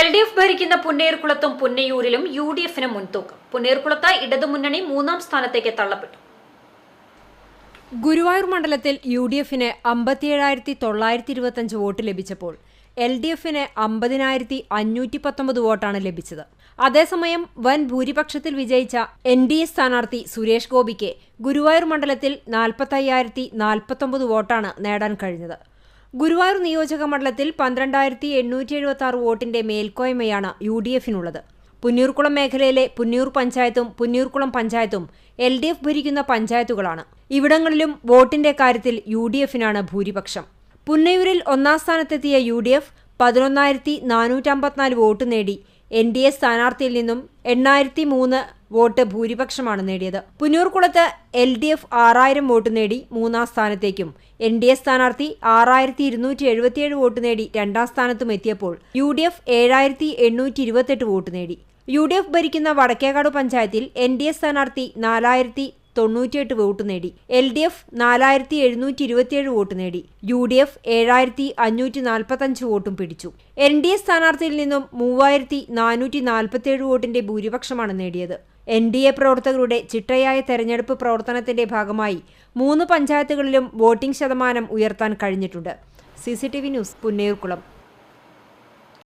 L D F ഭരിക്കുന്ന പുന്നേർകുളത്തും പുന്നയൂരിലും U D എഫിന് മുൻതൂക്കം. പുന്നേർകുളത്ത് ഇടതുമുന്നണി മൂന്നാം സ്ഥാനത്തേക്ക് തള്ളപ്പെട്ടു. ഗുരുവായൂർ മണ്ഡലത്തിൽ യു ഡി എഫിന് അമ്പത്തിയേഴായിരത്തി തൊള്ളായിരത്തി ഇരുപത്തഞ്ച് വോട്ട് ലഭിച്ചപ്പോൾ എൽ ഡി എഫിന് അമ്പതിനായിരത്തി അഞ്ഞൂറ്റി പത്തൊമ്പത് വോട്ടാണ് ലഭിച്ചത്. അതേസമയം വൻ ഭൂരിപക്ഷത്തിൽ വിജയിച്ച എൻ ഡി എ സ്ഥാനാർത്ഥി സുരേഷ് ഗോപിക്ക് ഗുരുവായൂർ മണ്ഡലത്തിൽ നാൽപ്പത്തയ്യായിരത്തി നാൽപ്പത്തൊമ്പത് വോട്ടാണ് നേടാൻ കഴിഞ്ഞത്. ഗുരുവായൂർ നിയോജക മണ്ഡലത്തിൽ പന്ത്രണ്ടായിരത്തി എണ്ണൂറ്റി എഴുപത്തി ആറ് വോട്ടിന്റെ മേൽക്കോയ്മയാണ് യു ഡി എഫിനുള്ളത് പുന്നൂർക്കുളം മേഖലയിലെ പുന്നൂർ പഞ്ചായത്തും പുന്നൂർക്കുളം പഞ്ചായത്തും എൽ ഡി എഫ് ഭരിക്കുന്ന പഞ്ചായത്തുകളാണ്. ഇവിടങ്ങളിലും വോട്ടിന്റെ കാര്യത്തിൽ യു ഡി എഫിനാണ് ഭൂരിപക്ഷം. പുന്നയൂരിൽ ഒന്നാം സ്ഥാനത്തെത്തിയ യു ഡി എഫ് പതിനൊന്നായിരത്തി നാനൂറ്റമ്പത്തിനാല് വോട്ട് നേടി. എൻ ഡി എ സ്ഥാനാർത്ഥിയിൽ നിന്നും എണ്ണായിരത്തി മൂന്ന് വോട്ട് ഭൂരിപക്ഷമാണ് നേടിയത്. പുന്നൂർകുളത്ത് എൽ ഡി എഫ് ആറായിരം വോട്ട് നേടി മൂന്നാം സ്ഥാനത്തേക്കും. എൻ ഡി എ സ്ഥാനാർത്ഥി ആറായിരത്തി ഇരുന്നൂറ്റി എഴുപത്തിയേഴ് വോട്ട് നേടി രണ്ടാം സ്ഥാനത്തും എത്തിയപ്പോൾ യു ഡി എഫ് ഏഴായിരത്തി എണ്ണൂറ്റി ഇരുപത്തെട്ട് വോട്ട് നേടി. യു ഡി എഫ് ഭരിക്കുന്ന വടക്കേക്കാട് പഞ്ചായത്തിൽ എൻ ഡി എ സ്ഥാനാർത്ഥി നാലായിരത്തി തൊണ്ണൂറ്റിയെട്ട് വോട്ട് നേടി. എൽ ഡി എഫ് നാലായിരത്തി എഴുന്നൂറ്റി ഇരുപത്തിയേഴ് വോട്ട് നേടി. യു ഡി എഫ് ഏഴായിരത്തി അഞ്ഞൂറ്റി നാൽപ്പത്തഞ്ച് വോട്ടും പിടിച്ചു. എൻ ഡി എ സ്ഥാനാർത്ഥിയിൽ നിന്നും മൂവായിരത്തി നാനൂറ്റി നാൽപ്പത്തിയേഴ് വോട്ടിന്റെ ഭൂരിപക്ഷമാണ് നേടിയത്. എൻ ഡി എ പ്രവർത്തകരുടെ ചിട്ടയായ തെരഞ്ഞെടുപ്പ് പ്രവർത്തനത്തിന്റെ ഭാഗമായി മൂന്ന് പഞ്ചായത്തുകളിലും വോട്ടിംഗ് ശതമാനം ഉയർത്താൻ കഴിഞ്ഞിട്ടുണ്ട്. C C T V news Punnayurkulam.